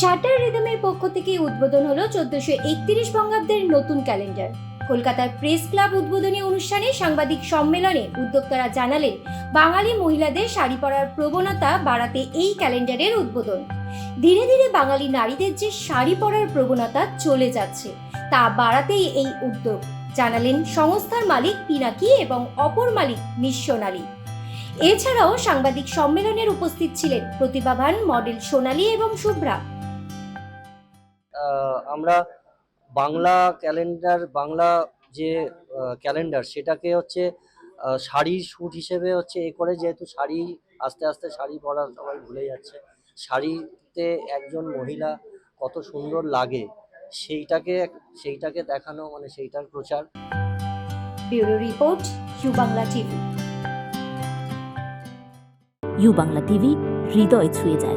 Shutter রিদমের পক্ষ থেকে উদ্বোধন হলো চোদ্দশো একত্রিশ বঙ্গাব্দের নতুন ক্যালেন্ডার। কলকাতার প্রেস ক্লাব উদ্বোধনী অনুষ্ঠানে সাংবাদিক সম্মেলনে উদ্যোক্তারা জানালেন, বাঙালি মহিলাদের শাড়ি পরার প্রবণতা বাড়াতে এই ক্যালেন্ডারের উদ্বোধন। ধীরে ধীরে বাঙালি নারীদের যে শাড়ি পরার প্রবণতা চলে যাচ্ছে, তা বাড়াতেই এই উদ্যোগ, জানালেন সংস্থার মালিক পিনাকি এবং অপর মালিক মিস সোনালী এছাড়াও সাংবাদিক সম্মেলনের উপস্থিত ছিলেন প্রতিভাবান মডেল সোনালী এবং শুভ্রা। আমরা বাংলা ক্যালেন্ডার বাংলা যে ক্যালেন্ডার সেটাকে হচ্ছে শাড়ির শ্যুট হিসেবে হচ্ছে এ করে যেহেতু শাড়ি আস্তে আস্তে শাড়ি পরা সবাই ভুলে যাচ্ছে শাড়িতে একজন মহিলা কত সুন্দর লাগে সেইটাকে সেইটাকে দেখানো মানে সেইটার প্রচার। Bureau report U Bangla TV. U Bangla TV হৃদয় ছুঁয়ে যায়।